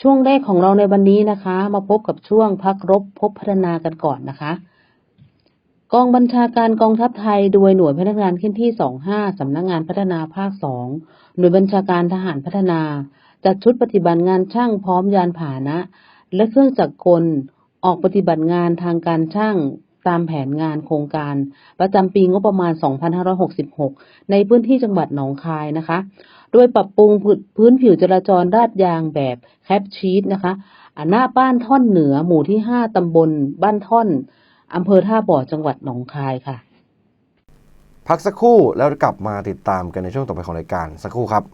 ช่วงแรกของเราในวันนี้นะคะ มาพบกับช่วงพักรบพบพัฒนากันก่อนนะคะ กองบัญชาการกองทัพไทยโดยหน่วยพนักงานขึ้นที่ 25 สำนักงานพัฒนาภาค 2 หน่วยบัญชาการทหารพัฒนาจัดชุดปฏิบัติงานช่างพร้อมยานพาหนะ และเครื่องจักรกล ออกปฏิบัติงานทางการช่าง ตามแผนงานโครงการ ประจำปีงบประมาณ 2566 ในพื้นที่จังหวัดหนองคายนะคะ โดยปรับปรุงพื้นผิวจราจรราดยางแบบแคปชีตนะคะอหน้าบ้านท่อนเหนือหมู่ที่ 5 ตำบลบ้านท่อนอำเภอท่าบ่อจังหวัดหนองคายค่ะ พักสักครู่แล้วกลับมาติดตามกันในช่วงต่อไปของรายการสักครู่ครับ